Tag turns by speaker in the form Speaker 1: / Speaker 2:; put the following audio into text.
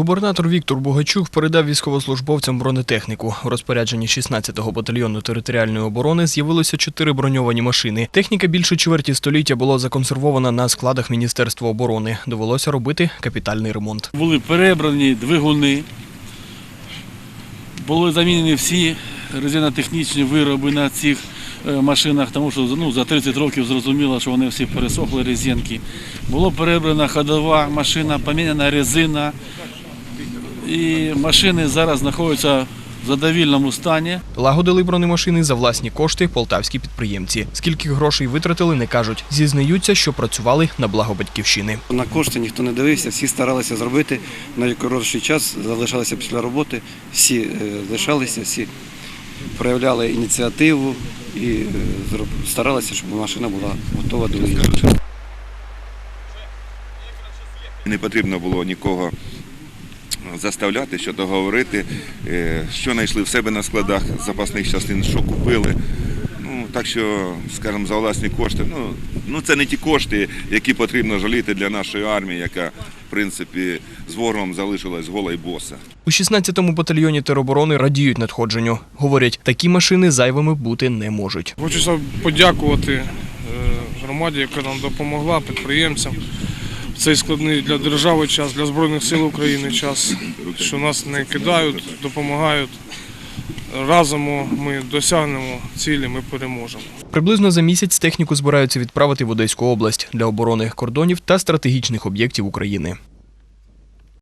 Speaker 1: Губернатор Віктор Бугачук передав військовослужбовцям бронетехніку. У розпорядженні 16-го батальйону територіальної оборони з'явилося чотири броньовані машини. Техніка більше чверті століття була законсервована на складах Міністерства оборони. Довелося робити капітальний ремонт.
Speaker 2: Були перебрані двигуни, були замінені всі резинотехнічні вироби на цих е, машинах, тому що ну, за 30 років зрозуміло, що вони всі пересохли резинки. Було перебрана ходова машина, поміняна резина. І машини зараз знаходяться в задовільному стані.
Speaker 1: Лагодили бронемашини за власні кошти полтавські підприємці. Скільки грошей витратили, не кажуть. Зізнаються, що працювали на благо батьківщини.
Speaker 3: На кошти ніхто не дивився, всі старалися зробити. На коротший час залишалися після роботи, всі е, лишалися, всі проявляли ініціативу і е, старалися, щоб машина була готова до виїзду.
Speaker 4: Не потрібно було нікого заставляти, що договорити, е, що знайшли в себе на складах запасних частин, що купили. Ну, так що, скажімо, за власні кошти. Ну, ну це не ті кошти, які потрібно жаліти для нашої армії, яка, в принципі, з ворогом залишилась гола й боса.
Speaker 1: У 16-му батальйоні тероборони радіють надходженню. Говорять, такі машини зайвими бути не можуть.
Speaker 5: Хочеться подякувати е, громаді, яка нам допомогла, підприємцям цей складний для держави час, для Збройних сил України час, що нас не кидають, допомагають. Разом ми досягнемо цілі, ми переможемо.
Speaker 1: Приблизно за місяць техніку збираються відправити в Одеську область для оборони кордонів та стратегічних об'єктів України.